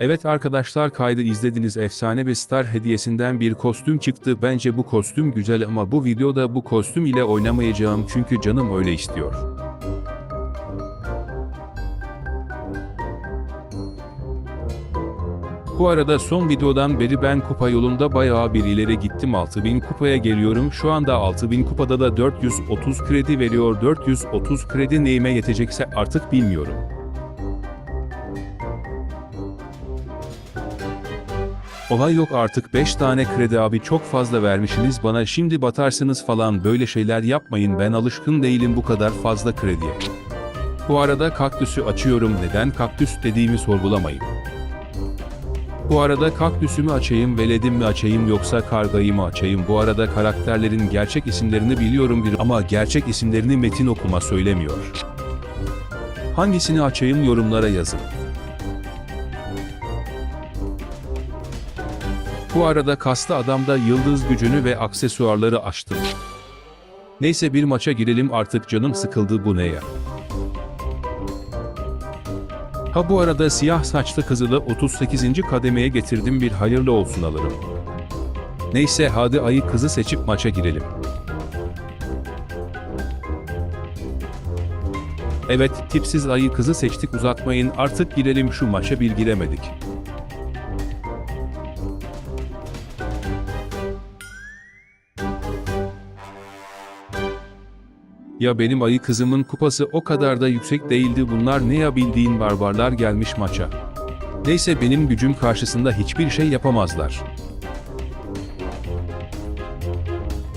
Evet arkadaşlar kaydı izlediniz. Efsane bir star hediyesinden bir kostüm çıktı. Bence bu kostüm güzel ama bu videoda bu kostüm ile oynamayacağım çünkü canım öyle istiyor. Bu arada son videodan beri ben kupa yolunda bayağı bir ileri gittim. 6000 kupaya geliyorum. Şu anda 6000 kupada da 430 kredi veriyor. 430 kredi neyime yetecekse artık bilmiyorum. Olay yok artık 5 tane kredi abi çok fazla vermişsiniz bana şimdi batarsınız falan böyle şeyler yapmayın ben alışkın değilim bu kadar fazla krediye. Bu arada kaktüsü açıyorum neden kaktüs dediğimi sorgulamayın. Bu arada kaktüsümü açayım veledim mi açayım yoksa kargayı mı açayım bu arada karakterlerin gerçek isimlerini biliyorum bir ama gerçek isimlerini metin okuma söylemiyor. Hangisini açayım yorumlara yazın. Bu arada kasta adamda yıldız gücünü ve aksesuarları açtım. Neyse bir maça girelim artık canım sıkıldı bu ne ya. Ha bu arada siyah saçlı kızılı 38. kademeye getirdim bir hayırlı olsun alırım. Neyse hadi ayı kızı seçip maça girelim. Evet tipsiz ayı kızı seçtik uzatmayın artık girelim şu maça bir giremedik. Ya benim ayı kızımın kupası o kadar da yüksek değildi bunlar ne ya bildiğin barbarlar gelmiş maça. Neyse benim gücüm karşısında hiçbir şey yapamazlar.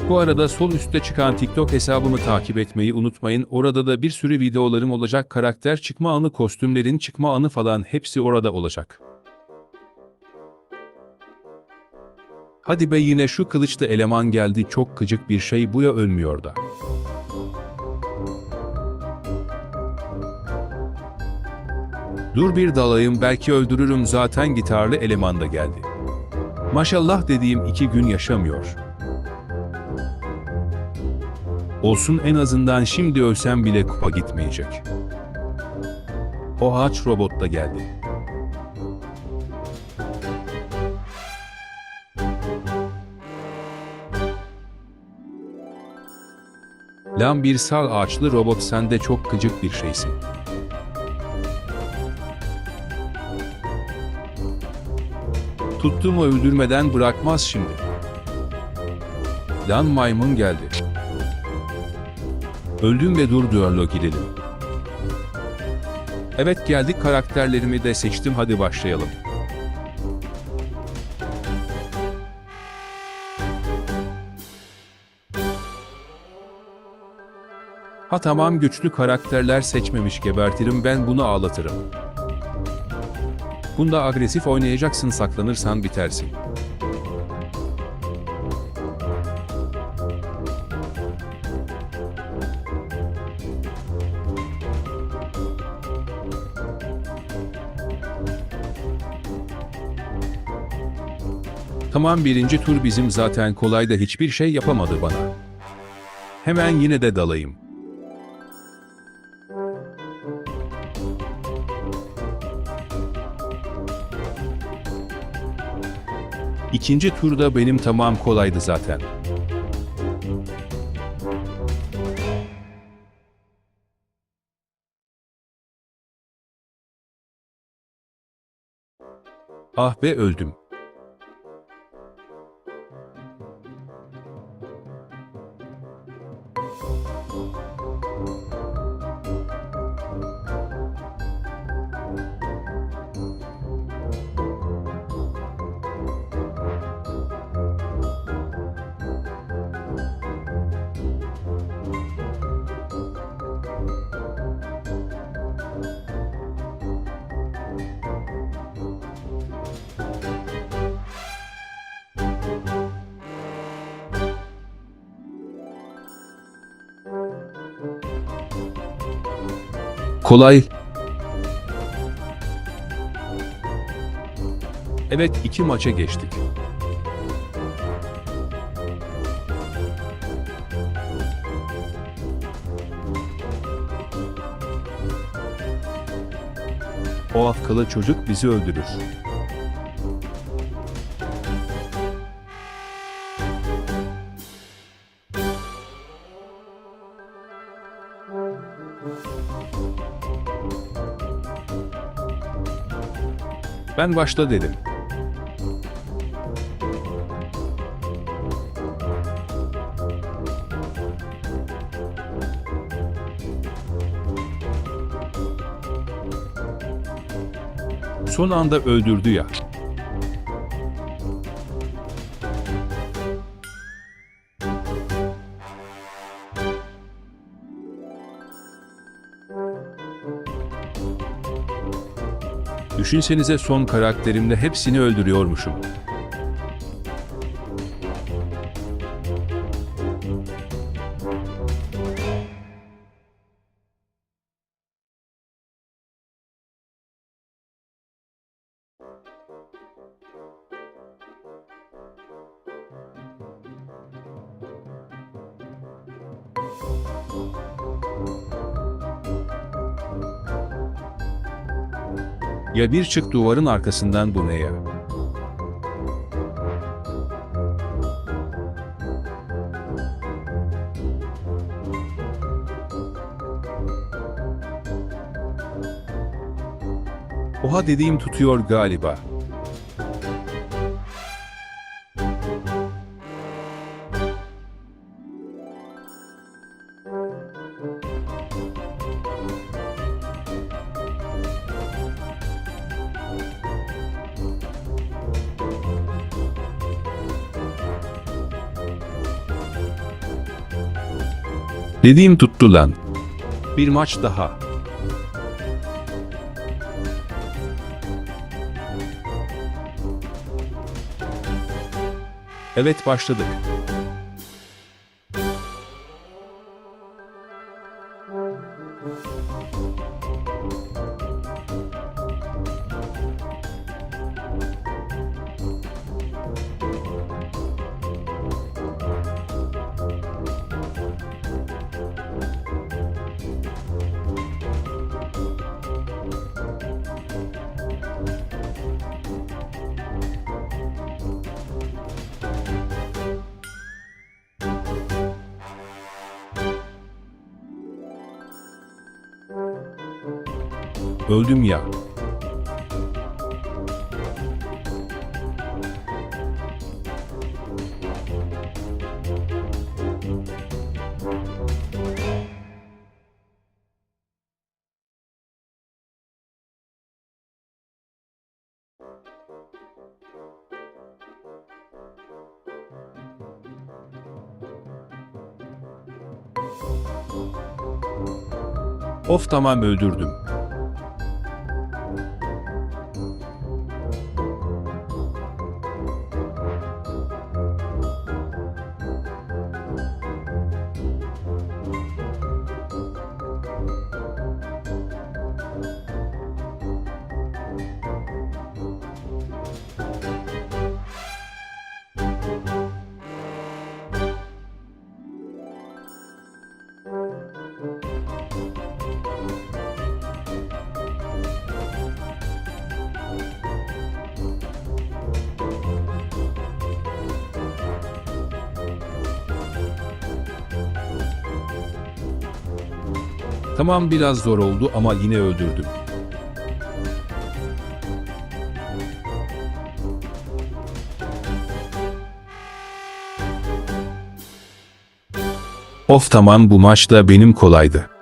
Bu arada sol üstte çıkan TikTok hesabımı takip etmeyi unutmayın. Orada da bir sürü videolarım olacak. Karakter çıkma anı, kostümlerin çıkma anı falan hepsi orada olacak. Hadi be yine şu kılıçlı eleman geldi. Çok gıcık bir şey bu ya ölmüyor da. Dur bir dalayım belki öldürürüm zaten gitarlı eleman da geldi. Maşallah dediğim iki gün yaşamıyor. Olsun en azından şimdi ölsem bile kupa gitmeyecek. O ağaç robot da geldi. Lan bir sal ağaçlı robot sen de çok gıcık bir şeysin. Tuttuğumu öldürmeden bırakmaz şimdi. Lan maymun geldi. Öldüm ve dur düello girelim. Evet geldik karakterlerimi de seçtim hadi başlayalım. Ha tamam güçlü karakterler seçmemiş gebertirim ben bunu ağlatırım. Bunda agresif oynayacaksın saklanırsan bitersin. Tamam birinci tur bizim zaten kolay da hiçbir şey yapamadı bana. Hemen yine de dalayım. İkinci turda benim tamam kolaydı zaten. Ah be öldüm. Kolay. Evet iki maça geçtik. O afkalı çocuk bizi öldürür. Ben başla dedim. Son anda öldürdü ya. Düşünsenize son karakterimde hepsini öldürüyormuşum. Ya bir çık duvarın arkasından bu ne ya? Oha dediğim tutuyor galiba. Dediğim tuttu lan. Bir maç daha. Evet başladık. Öldüm ya. Of tamam öldürdüm. Tamam biraz zor oldu ama yine öldürdüm. Of tamam bu maç da benim kolaydı.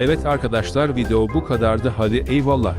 Evet arkadaşlar video bu kadardı hadi eyvallah.